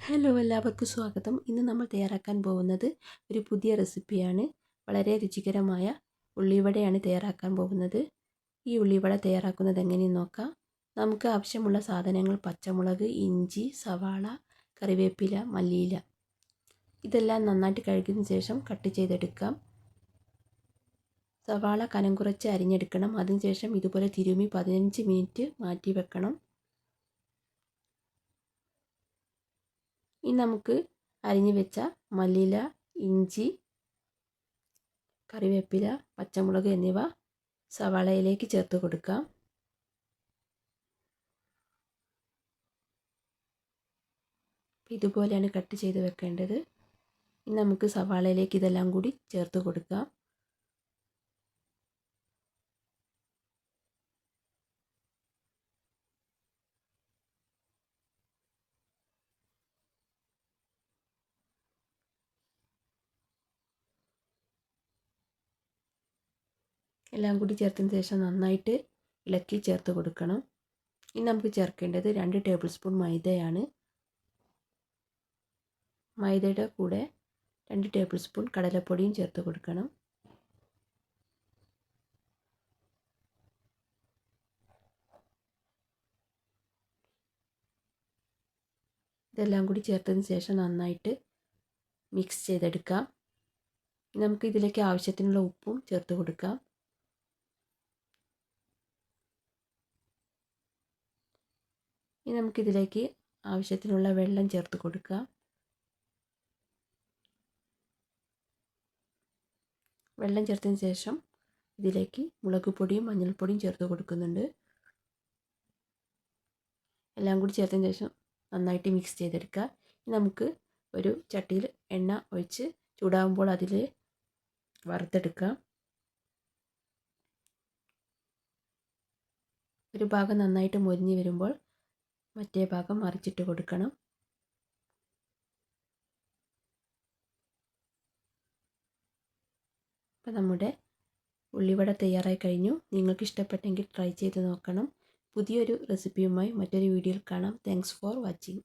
Hello എല്ലാവർക്കും സ്വാഗതം. ഇന്ന് നമ്മൾ തയ്യാറാക്കാൻ പോകുന്നത് ഒരു പുതിയ റെസിപ്പിയാണ്. വളരെ രുചികരമായ ഉള്ളിവടയാണ് തയ്യാറാക്കാൻ പോകുന്നത്. ഈ ഉള്ളിവട തയ്യാറാക്കുന്നത് എങ്ങനെയെന്ന് നോക്കാം. നമുക്ക് ആവശ്യമുള്ള സാധനങ്ങൾ പച്ചമുളക് ഇഞ്ചി സവാള കറിവേപ്പില മല്ലിയില. ഇതെല്ലാം നന്നായിട്ട് കഴുകിയതിന് ശേഷം കട്ട് ചെയ്തെടുക്കാം. സവാള കനം കുറച്ച് അരിഞ്ഞെടുക്കണം. അതിനുശേഷം ഇതുപോലെ തിരുമി പതിനഞ്ച് മിനിറ്റ് മാറ്റി വെക്കണം ഇനി നമുക്ക് അരിഞ്ഞു വെച്ച മല്ലിയില ഇഞ്ചി കറിവേപ്പില പച്ചമുളക് എന്നിവ സവാളയിലേക്ക് ചേർത്ത് കൊടുക്കാം. ഇതുപോലെയാണ് കട്ട് ചെയ്ത് വെക്കേണ്ടത്. ഇനി നമുക്ക് സവാളയിലേക്ക് ഇതെല്ലാം കൂടി ചേർത്ത് കൊടുക്കാം. എല്ലാം കൂടി ചേർത്തതിന് ശേഷം നന്നായിട്ട് ഇളക്കി ചേർത്ത് കൊടുക്കണം. ഇനി നമുക്ക് ചേർക്കേണ്ടത് രണ്ട് ടേബിൾ സ്പൂൺ മൈദയാണ്. മൈദയുടെ കൂടെ രണ്ട് ടേബിൾ സ്പൂൺ കടലപ്പൊടിയും ചേർത്ത് കൊടുക്കണം. ഇതെല്ലാം കൂടി ചേർത്തതിന് ശേഷം നന്നായിട്ട് മിക്സ് ചെയ്തെടുക്കാം. നമുക്ക് ഇതിലേക്ക് ആവശ്യത്തിനുള്ള ഉപ്പും ചേർത്ത് കൊടുക്കാം. ഇനി നമുക്കിതിലേക്ക് ആവശ്യത്തിനുള്ള വെള്ളം ചേർത്ത് കൊടുക്കുക. വെള്ളം ചേർത്തതിന് ശേഷം ഇതിലേക്ക് മുളക് പൊടിയും മഞ്ഞൾപ്പൊടിയും ചേർത്ത് കൊടുക്കുന്നുണ്ട്. എല്ലാം കൂടി ചേർത്തതിന് ശേഷം നന്നായിട്ട് മിക്സ് ചെയ്തെടുക്കുക. ഇനി നമുക്ക് ഒരു ചട്ടിയിൽ എണ്ണ ഒഴിച്ച് ചൂടാകുമ്പോൾ അതിൽ വറുത്തെടുക്കാം. ഒരു ഭാഗം നന്നായിട്ട് മൊരിഞ്ഞ് വരുമ്പോൾ മറ്റേ ഭാഗം മറിച്ചിട്ട് കൊടുക്കണം. അപ്പോൾ നമ്മുടെ ഉള്ളിവട തയ്യാറായി കഴിഞ്ഞു. നിങ്ങൾക്ക് ഇഷ്ടപ്പെട്ടെങ്കിൽ ട്രൈ ചെയ്ത് നോക്കണം. പുതിയൊരു റെസിപ്പിയുമായി മറ്റൊരു വീഡിയോയിൽ കാണാം. Thanks for watching